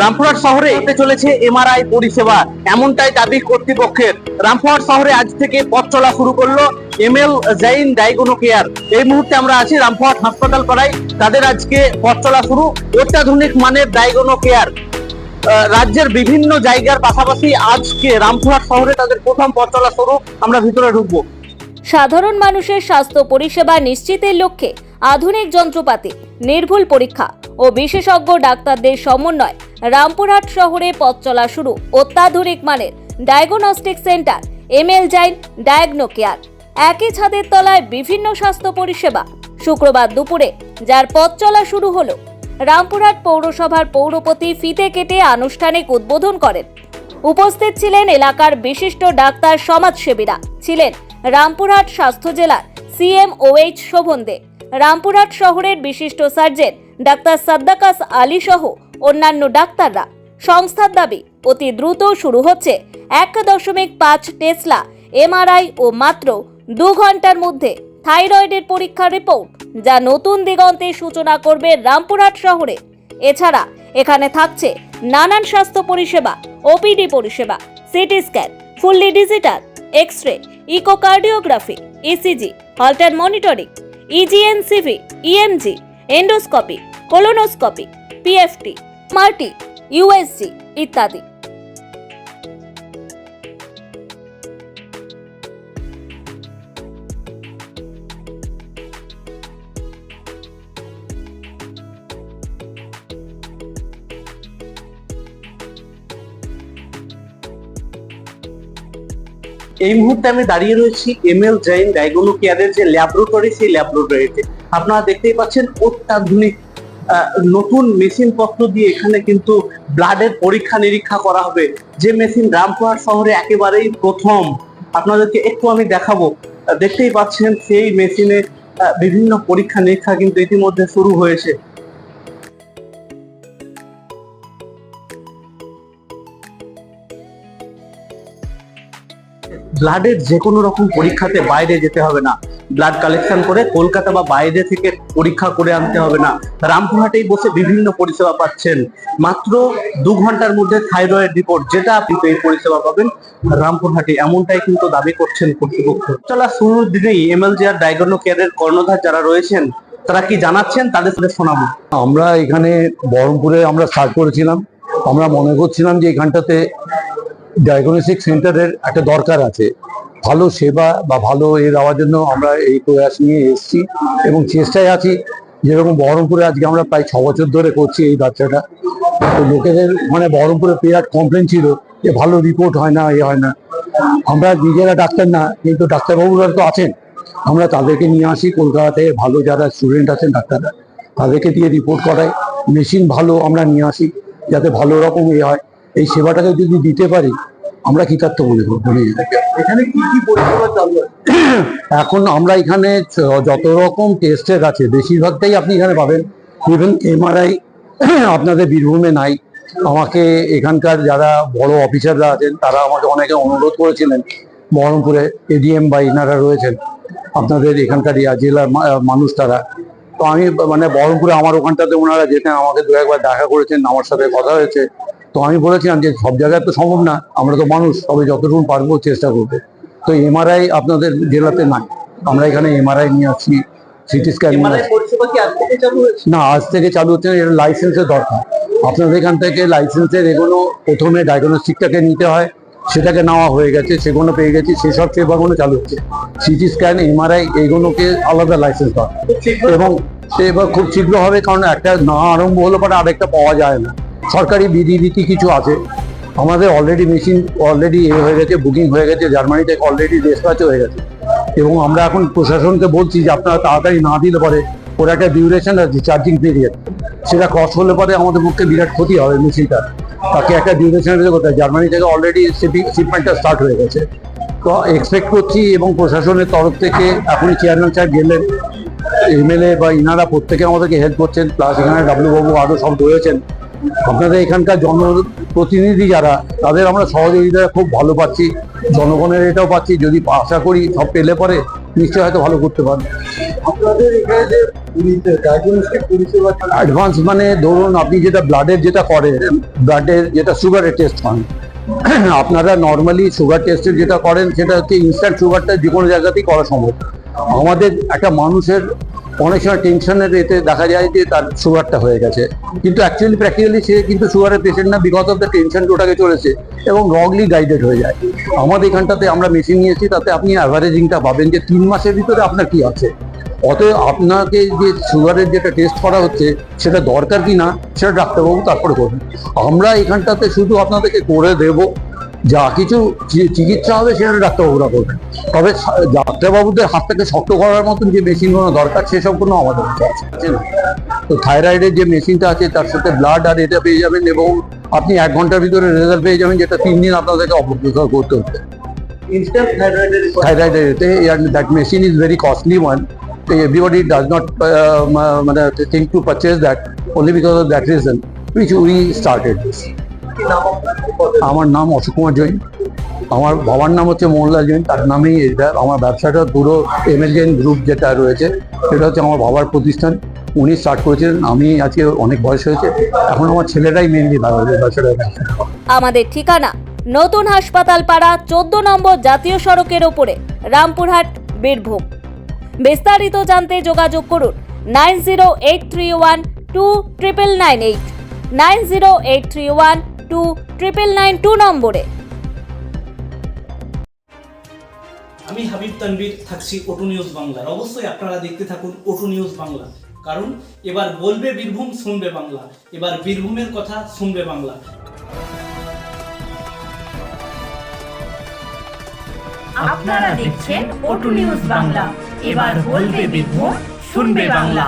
রামপুরহাট শহরে হতে চলেছে এমআরআই পরিষেবা। এমনটাই দাবি কর্তৃপক্ষের। রামপুরহাট শহরে আজ থেকে পথ চলা শুরু করল এম এল জাইন ডাইগোনো কেয়ার এই মুহূর্তে আমরা আছি রামপুরহাট হাসপাতাল পাড়ায়। তাদের আজকে পথ চলা শুরু। অত্যাধুনিক মানের ডাইগোনো কেয়ার রাজ্যের বিভিন্ন জায়গার পাশাপাশি আজকে রামপুরহাট শহরে তাদের প্রথম পথ চলা শুরু। আমরা ভিতরে ঢুকবো। সাধারণ মানুষের স্বাস্থ্য পরিষেবা নিশ্চিতের লক্ষ্যে আধুনিক যন্ত্রপাতি, নির্ভুল পরীক্ষা ও বিশেষজ্ঞ ডাক্তারদের সমন্বয় রামপুরহাট শহরে পথ চলা শুরু। অত্যাধুনিক মানের diagnostic centre ML Zain diagno care একই ছাদের তলায় বিভিন্ন স্বাস্থ্য পরিষেবা। শুক্রবার দুপুরে যার পথ চলা শুরু হলো, রামপুরহাট পৌরসভার পৌরপতি ফিতে কেটে আনুষ্ঠানিক উদ্বোধন করেন। উপস্থিত ছিলেন এলাকার বিশিষ্ট ডাক্তার সমাজসেবীরা। ছিলেন রামপুরহাট স্বাস্থ্য জেলার সিএমওএইচ শোভন দে। রামপুরহাট শহরের বিশিষ্ট সার্জন ডাক্তার সাদ্দাকাস আলী সহ অন্যান্য ডাক্তাররা। সংস্থার দাবি, অতি দ্রুত শুরু হচ্ছে এক দশমিক পাঁচ টেসলা এমআরআই ও মাত্র দু ঘণ্টার মধ্যে থাইরয়েডের পরীক্ষার রিপোর্ট, যা নতুন দিগন্তের সূচনা করবে রামপুরহাট শহরে। এছাড়া, এখানে থাকছে নানান স্বাস্থ্য পরিষেবা, ওপিডি পরিষেবা, CT scan, fully digital X ray echocardiography, ECG Holter monitoring EEG NCV EMG, endoscopy, colonoscopy, PFT multi USG ইত্যাদি। এই মুহূর্তে আমি দাঁড়িয়ে রয়েছি এম এল জৈন ডায়াগনো কেয়ারের যে ল্যাবরেটরি, সেই ল্যাবরেটরিতে। আপনারা দেখতেই পাচ্ছেন অত্যাধুনিক নতুন মেশিন পত্র দিয়ে এখানে কিন্তু ব্লাডের পরীক্ষা নিরীক্ষা করা হবে। যে মেশিন রামপুরহাট শহরে একেবারেই প্রথম। আপনাদেরকে একটু আমি দেখাবো। দেখতেই পাচ্ছেন সেই মেশিনে বিভিন্ন পরীক্ষা নিরীক্ষা কিন্তু ইতিমধ্যে শুরু হয়েছে। ব্লাডের যে কোনো রকম পরীক্ষাতে বাইরে যেতে হবে না। ব্লাড কালেকশন করে কলকাতা বা বাইরে থেকে পরীক্ষা করে আনতে হবে না। রামপুরহাটেই বসে বিভিন্ন পরিষেবা পাচ্ছেন। মাত্র দু ঘণ্টার মধ্যে থাইরয়েড রিপোর্ট যেটা আপনি এই পরিষেবা পাবেন, রামপুরহাটে এমনটাই কিন্তু দাবি করছেন কর্তৃপক্ষ। চলা শুরুর দিনেই এমএলজিআর ডায়াগনো কেয়ারের কর্ণধার যারা রয়েছেন, তারা কি জানাচ্ছেন? তাদের সাথে শোনাবো। আমরা এখানে বহরমপুরে আমরা স্টার্ট করেছিলাম। আমরা মনে করছিলাম যে এখানটাতে ডায়াগনস্টিক সেন্টারের একটা দরকার আছে। ভালো সেবা বা ভালো এ দেওয়ার জন্য আমরা এই প্রয়াস নিয়ে এসেছি এবং চেষ্টায় আছি। যেরকম বহরমপুরে আজকে আমরা প্রায় ছ বছর ধরে করছি এই বাচ্চাটা। তো লোকেদের মানে বহরমপুরে বিরাট কমপ্লেন ছিল যে ভালো রিপোর্ট হয় না, এ হয় না। আমরা নিজেরা ডাক্তার না, কিন্তু ডাক্তারবাবুরা তো আছেন। আমরা তাদেরকে নিয়ে আসি কলকাতা থেকে ভালো যারা স্টুডেন্ট আছেন ডাক্তাররা, তাদেরকে দিয়ে রিপোর্ট করাই। মেশিন ভালো আমরা নিয়ে আসি, যাতে ভালো রকম এ হয়। এই সেবাটাকে যদি দিতে পারি আমরা কৃতার্থ মনে করব? কি কি পরিষেবা চালু এখন আমরা এখানে যত রকম টেস্টের আছে বেশিরভাগটাই আপনি এখানে পাবেন। ইভেন এমআরআই আপনাদের বীরভূমে নাই। আমাকে এখানকার যারা বড় অফিসাররা আছেন তারা আমাকে অনেকে অনুরোধ করেছিলেন। বহরমপুরে এডিএম বা ইনারা রয়েছেন। আপনাদের এখানকার ইয়া জেলার মানুষ তারা। তো আমি মানে বহরমপুরে আমার ওখানটাতে ওনারা যেতেন আমাকে দু একবার দেখা করেছেন আমার সাথে কথা হয়েছে। তো আমি বলেছিলাম যে সব জায়গায় তো সম্ভব না আমরা তো মানুষ তবে যতটুকু পারব চেষ্টা করব। তো এমআরআই আপনাদের জেলাতে নাই আমরা এখানে এমআরআই নিয়ে আসছি সিটি স্ক্যান না আজ থেকে চালু হচ্ছে না, এটা লাইসেন্সের দরকার। আপনাদের এখান থেকে লাইসেন্সের এগুলো প্রথমে ডায়াগনস্টিকটাকে নিতে হয় সেটাকে নেওয়া হয়ে গেছে সেগুলো পেয়ে গেছি সেসব সেবাগুলো চালু হচ্ছে। সিটি স্ক্যান এমআরআই এইগুলোকে আলাদা লাইসেন্স দরকার এবং সে এবার খুব শীঘ্র হবে কারণ একটা না আরম্ভ হলো পরে আরেকটা পাওয়া যায় না। সরকারি বিধি রীতি কিছু আছে। আমাদের অলরেডি মেশিন অলরেডি এ হয়ে গেছে বুকিং হয়ে গেছে জার্মানি থেকে অলরেডি ডিসপ্যাচও হয়ে গেছে। এবং আমরা এখন প্রশাসনকে বলছি যে আপনারা তাড়াতাড়ি না দিলে পরে ওর একটা ডিউরেশন আছে চার্জিং পিরিয়ড সেটা ক্রস হলে পরে আমাদের পক্ষে বিরাট ক্ষতি হবে মেশিনটা তাকে একটা ডিউরেশন করতে। জার্মানি থেকে অলরেডি শিপিং শিপমেন্টটা স্টার্ট হয়ে গেছে। তো এক্সপেক্ট করছি এবং প্রশাসনের তরফ থেকে এখনই চেয়ারম্যান সাহেব গেলেন। এমএলএ বা ইনারা প্রত্যেকে আমাদেরকে হেল্প করছেন। প্লাস এখানে ডাব্লিউ বাবু আরও সব রয়েছেন। আপনাদের এখানকার জনপ্রতিনিধি যারা তাদের আমরা সহযোগিতা খুব ভালো পাচ্ছি। জনগণের এটাও পাচ্ছি যদি আশা করি সব পেলে পরে নিশ্চয়ই হয়তো ভালো করতে পারবে। আপনাদের এখানে যে অ্যাডভান্স মানে ধরুন আপনি যেটা ব্লাডের যেটা করেন ব্লাডের যেটা সুগারের টেস্ট করেন। আপনারা নর্মালি সুগার টেস্টের যেটা করেন সেটা হচ্ছে ইনস্ট্যান্ট সুগারটা যে কোনো জায়গাতেই করা সম্ভব। আমাদের একটা মানুষের অনেক সময় টেনশনের এতে দেখা যায় যে তার সুগারটা হয়ে গেছে। কিন্তু অ্যাকচুয়ালি প্র্যাকটিক্যালি সে কিন্তু সুগারের পেশেন্ট না বিকজ অফ দ্য টেনশন ওটাকে চলেছে এবং রংলি গাইডেড হয়ে যায়। আমাদের এখানটাতে আমরা মেশিন নিয়েছি, তাতে আপনি অ্যাভারেজিংটা পাবেন যে তিন মাসের ভিতরে আপনার কি আছে। অতএব আপনাকে যে সুগারের যেটা টেস্ট করা হচ্ছে, সেটা দরকার কি না, সেটা ডাক্তারবাবু তারপরে করবেন। আমরা এখানটাতে শুধু আপনাদেরকে করে দেব যা কিছু চিকিৎসা হবে সেটা ডাক্তারবাবুরা করবেন। তবে ডাক্তারবাবুদের হাত থেকে শক্ত করার মতন যে মেশিনগুলো দরকার সেসব কোনো আমাদের আছে। না? তো থাইরয়েডের যে মেশিনটা আছে তার সাথে ব্লাড আর এটা পেয়ে যাবেন এবং আপনি এক ঘণ্টার ভিতরে রেজাল্ট পেয়ে যাবেন যেটা তিন দিন আপনাদেরকে অপেক্ষা করতে হচ্ছে ইনস্ট্যান্ট থাইরয়েডের এতে very costly one. so everybody does not uh, ma- মানে think to that only because of that reason which we started this. আমার নাম অশোক কুমার জৈন। আমার বাবার নাম হচ্ছে মোহনলাল জৈন তার নামেই এটা আমার ব্যবসাটা পুরো এমএল জৈন গ্রুপ যেটা রয়েছে সেটা হচ্ছে আমার বাবার প্রতিষ্ঠান। উনি স্টার্ট করেছিলেন আমি আজকে অনেক বয়স হয়েছে এখন আমার ছেলেরাই মেনলি ব্যবসাটা আমাদের ঠিকানা নতুন হাসপাতাল পাড়া চোদ্দ নম্বর জাতীয় সড়কের ওপরে রামপুরহাট বীরভূম। বিস্তারিত জানতে যোগাযোগ করুন nine zero eight three one two triple nine eight nine zero eight three one two triple nine two নম্বরে। আমি হাবিব তানভীর থাকছি ওটু নিউজ বাংলার। অবশ্যই আপনারা দেখতে থাকুন ওটু নিউজ বাংলা। কারণ এবার বলবে বীরভূম শুনবে বাংলা। এবার বীরভূমের কথা শুনবে বাংলা। আপনারা দেখছেন ওটু নিউজ বাংলা। এবার বলবে বীরভূম শুনবে বাংলা।